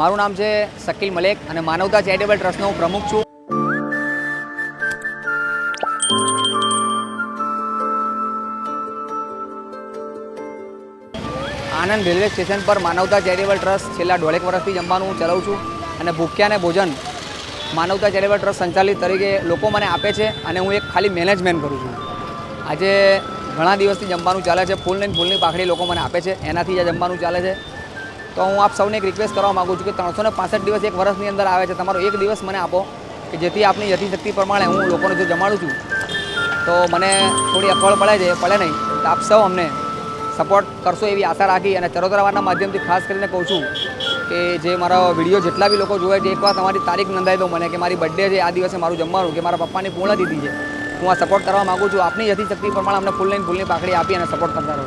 મારું નામ છે શકીલ મલેક અને માનવતા ચેરિટેબલ ટ્રસ્ટનો હું પ્રમુખ છું. આનંદ રેલવે સ્ટેશન પર માનવતા ચેરિટેબલ ટ્રસ્ટ છેલ્લા દોઢેક વર્ષથી જમવાનું હું ચલાવું છું અને ભૂખ્યાને ભોજન માનવતા ચેરિટેબલ ટ્રસ્ટ સંચાલિત તરીકે લોકો મને આપે છે અને હું એક ખાલી મેનેજમેન્ટ કરું છું. આજે ઘણા દિવસથી જમવાનું ચાલે છે ફૂલ નહીં ફૂલની પાખડી લોકો મને આપે છે, એનાથી આ જમવાનું ચાલે છે. તો હું આપ સૌને એક રિક્વેસ્ટ કરવા માગું છું કે ત્રણસો ને દિવસ એક વર્ષની અંદર આવે છે. તમારો એક દિવસ મને આપો કે જેથી આપની યથિશક્તિ પ્રમાણે હું લોકોને જો જમાડું છું, તો મને થોડી અખવડ પડે છે, પડે નહીં. તો આપ સૌ અમને સપોર્ટ કરશો એવી આશા રાખી અને ચરોતરાવાના માધ્યમથી ખાસ કરીને કહું છું કે જે મારા વીડિયો જેટલા બી લોકો જોવે છે એકવાર તમારી તારીખ નોંધાઈ દો મને કે મારી બર્થડે છે, આ દિવસે મારું જમવાનું કે મારા પપ્પાની પૂર્ણતિથિ છે. હું આ સપોર્ટ કરવા માગું છું. આપની યથિશક્તિ પ્રમાણે અમને ફૂલ લઈને ફૂલની પાકડી આપી અને સપોર્ટ કરતા રહો.